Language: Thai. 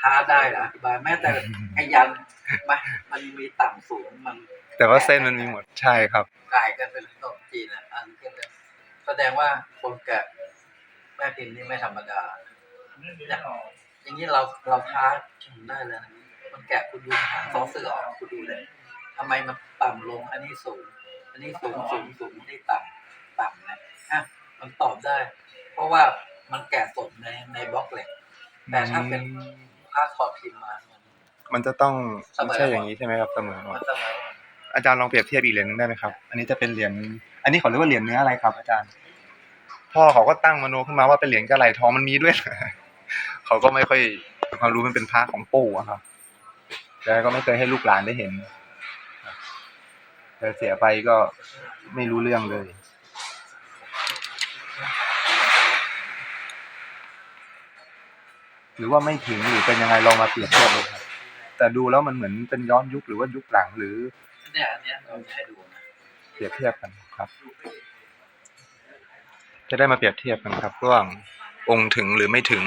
ท้าได้เหรออธิบายแม้แต่ไอ้ยันมันมันมีต่ำสูงมันแต่ว่าเส้นมันมีหมดใช่ครับกลายกันเป็นขนมจีนอะอันนี้ก็เลยแสดงว่าคนแกะแม่พิมพ์นี่ไม่ธรรมดาเนี่ยอย่างนี้เราเราท้าชมได้เลยนะมันแกะคุณดูหางสองเสือออกคุณดูเลยทำไมมันต่ำลงอันนี้สูง อันนี้สูงสูงสูงอันนี้ต่ำต่ำนะฮะมันตอบได้ เพราะว่ามันแกะสดในในบล็อกเหล็กแต่ถ้าเป็น ผ้าคอพิมพ์มามันมันจะต้องเสมอไม่ใช่อย่างนี้ใช่ไหมครับเสมอหมมัดนเสมอหมดอาจารย์ลองเปรียบเทียบอีกเหรียญหนึงได้ไหมครับ อันนี้จะเป็นเหรียญ อันนี้เขาเรียกว่าเหรียญเนื้ออะไรครับ อาจารย์ พ่อเขาก็ตั้งมโนขึ้นมาว่าเป็นเหรียญกระไหลทองมันมีด้วยเหรอเขาก็ไม่ค่อยมีความรู้มันเป็นพระของปู่อะครับแต่ก็ไม่เคยให้ลูกหลานได้เห็นแต่เสียไปก็ไม่รู้เรื่องเลย หรือว่าไม่ถึงหรือเป็นยังไงลองมาเปรียบเทียบดูครับแต่ดูแล้วมันเหมือนเป็นย้อนยุคหรือว่ายุคหลังหรือเนี่ยอันเนี้ยเราจะให้ดูนะเปรียบเทียบกันครับ จะได้มาเปรียบเทียบกันครับว่าองค์ถึงหรือไม่ถึง